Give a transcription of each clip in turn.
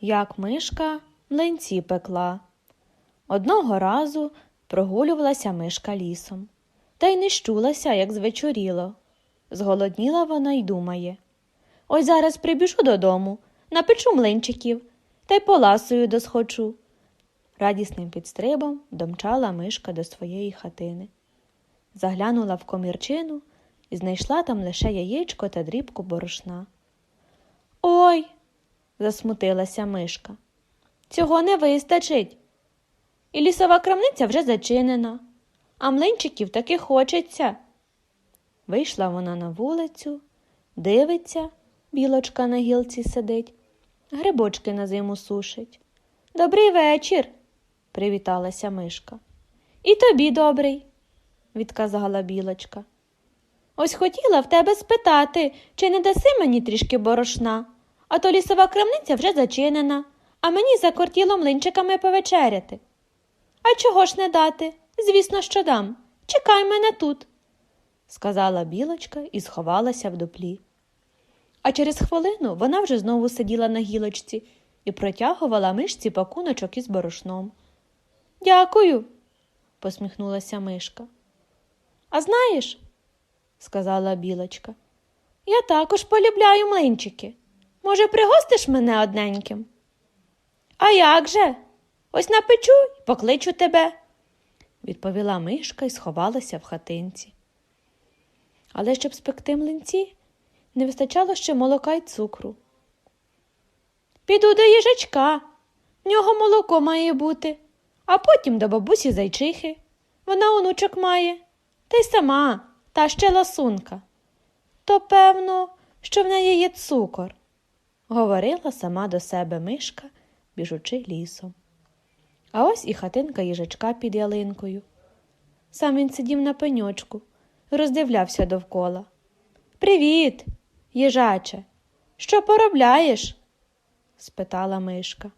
як мишка млинці пекла. Одного разу прогулювалася мишка лісом, та й не щулася, як звечоріло. Зголодніла вона й думає. Ось зараз прибіжу додому, напечу млинчиків та й поласую досхочу. Радісним підстрибом домчала мишка до своєї хатини. Заглянула в комірчину і знайшла там лише яєчко та дрібку борошна. Ой, засмутилася мишка. Цього не вистачить. І лісова крамниця вже зачинена, а млинчиків таки хочеться. Вийшла вона на вулицю, дивиться, білочка на гілці сидить, грибочки на зиму сушить. Добрий вечір, привіталася мишка. І тобі добрий, відказала білочка. Ось хотіла в тебе спитати, чи не даси мені трішки борошна, а то лісова крамниця вже зачинена, а мені закортіло млинчиками повечеряти. А чого ж не дати? Звісно, що дам. Чекай мене тут, сказала білочка і сховалася в дуплі. А через хвилину вона вже знову сиділа на гілочці і протягувала мишці пакуночок із борошном. Дякую, посміхнулася мишка. А знаєш, сказала білочка, я також полюбляю млинчики. Може, пригостиш мене одненьким? А як же? Ось напечу й покличу тебе, відповіла мишка і сховалася в хатинці. Але щоб спекти млинці, не вистачало ще молока й цукру. Піду до їжачка, в нього молоко має бути, а потім до бабусі зайчихи. Вона онучок має, та й сама, та ще ласунка. То, певно, що в неї є цукор, говорила сама до себе мишка, біжучи лісом. А ось і хатинка їжачка під ялинкою. Сам він сидів на пеньочку роздивлявся довкола. Привіт, їжаче, що поробляєш? спитала мишка.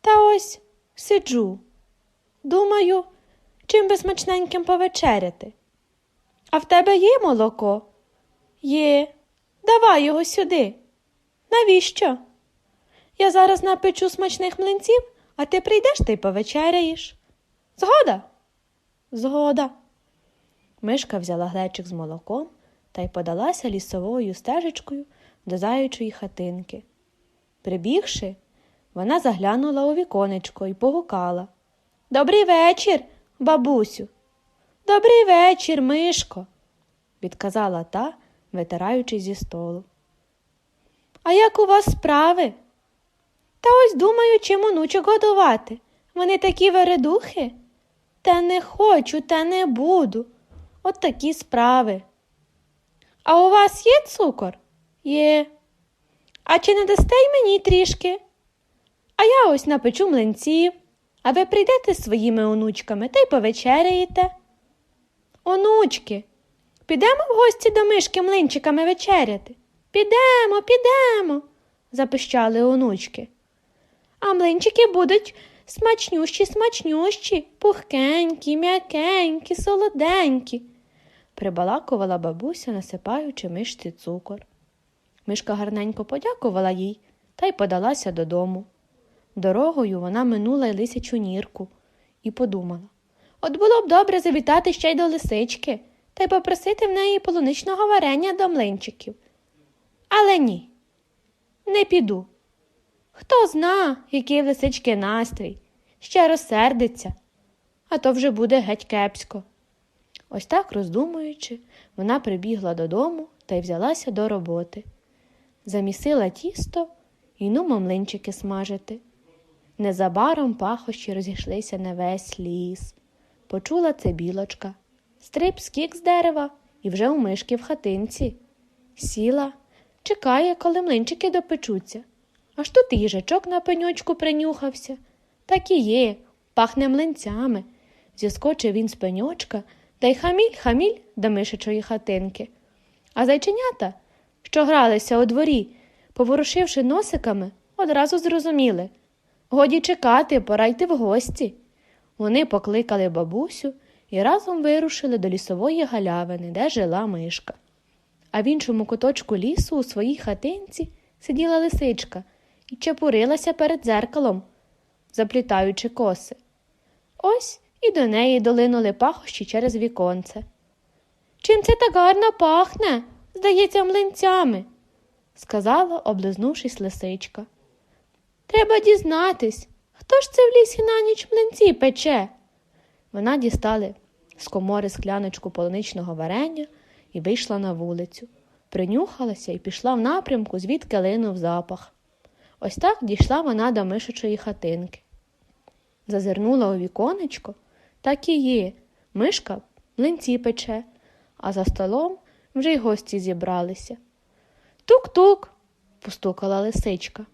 Та ось сиджу. Думаю, чим би смачненьким повечеряти. А в тебе є молоко? Є. Давай його сюди. Навіщо? Я зараз напечу смачних млинців, а ти прийдеш та й повечеряєш. Згода? Згода. Мишка взяла глечик з молоком та й подалася лісовою стежечкою до заячої хатинки. Прибігши, вона заглянула у віконечко і погукала. Добрий вечір, бабусю. Добрий вечір, Мишко, відказала та, витираючись зі столу. А як у вас справи? Та ось думаю, чим онучок годувати. Вони такі вередухи. Та не хочу, та не буду. От такі справи. А у вас є цукор? Є. А чи не дасте й мені трішки? А я ось напечу млинців, а ви прийдете з своїми онучками та й повечеряєте. Онучки, підемо в гості до мишки млинчиками вечеряти. Підемо, підемо, запищали онучки. А млинчики будуть смачнющі, смачнющі, пухкенькі, м'якенькі, солоденькі, прибалакувала бабуся, насипаючи мишці цукор. Мишка гарненько подякувала їй та й подалася додому. Дорогою вона минула й лисячу нірку і подумала от було б добре завітати ще й до лисички та й попросити в неї полуничного варення до млинчиків. Але ні, не піду. Хто зна, який лисички настрій, ще розсердиться, а то вже буде геть кепсько. Ось так, роздумуючи, вона прибігла додому та й взялася до роботи. Замісила тісто і нумо млинчики смажити. Незабаром пахощі розійшлися на весь ліс. Почула це білочка. Стрип скік з дерева і вже у мишки в хатинці. Сіла, чекає, коли млинчики допечуться. Аж тут їжачок на пеньочку принюхався. Так і є, пахне млинцями. Зіскочив він з пеньочка та й хаміль хаміль до мишечої хатинки. А зайченята, що гралися у дворі, поворушивши носиками, одразу зрозуміли годі чекати, пора йти в гості. Вони покликали бабусю і разом вирушили до лісової галявини, де жила мишка. А в іншому куточку лісу у своїй хатинці сиділа лисичка і чепурилася перед дзеркалом, заплітаючи коси. Ось і до неї долинули пахощі через віконце. Чим це так гарно пахне? Здається, млинцями, сказала, облизнувшись лисичка. Треба дізнатись, хто ж це в лісі на ніч млинці пече. Вона дістала з комори скляночку полуничного варення і вийшла на вулицю. Принюхалася і пішла в напрямку, звідки линув запах. Ось так дійшла вона до мишучої хатинки. Зазирнула у віконечко, так і є. Мишка млинці пече, а за столом вже й гості зібралися. Тук-тук, постукала лисичка.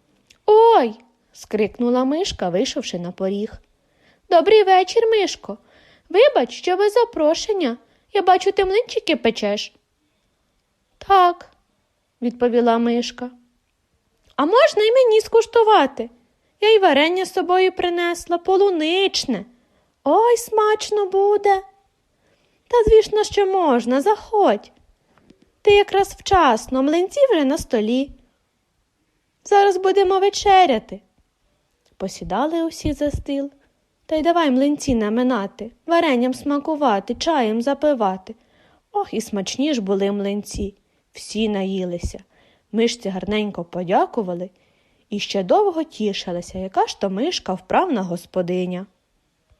Ой. скрикнула мишка, вийшовши на поріг. Добрий вечір, мишко. Вибач, що без запрошення. Я бачу, ти млинчики печеш. Так, відповіла мишка. А можна й мені скуштувати? Я й варення з собою принесла, полуничне. Ой, смачно буде. Та, звісно, що можна, заходь. Ти якраз вчасно, млинці вже на столі. Зараз будемо вечеряти. Посідали усі за стіл. Та й давай млинці наминати, варенням смакувати, чаєм запивати. Ох, і смачні ж були млинці. Всі наїлися. Мишці гарненько подякували і ще довго тішилися, яка ж то мишка вправна господиня.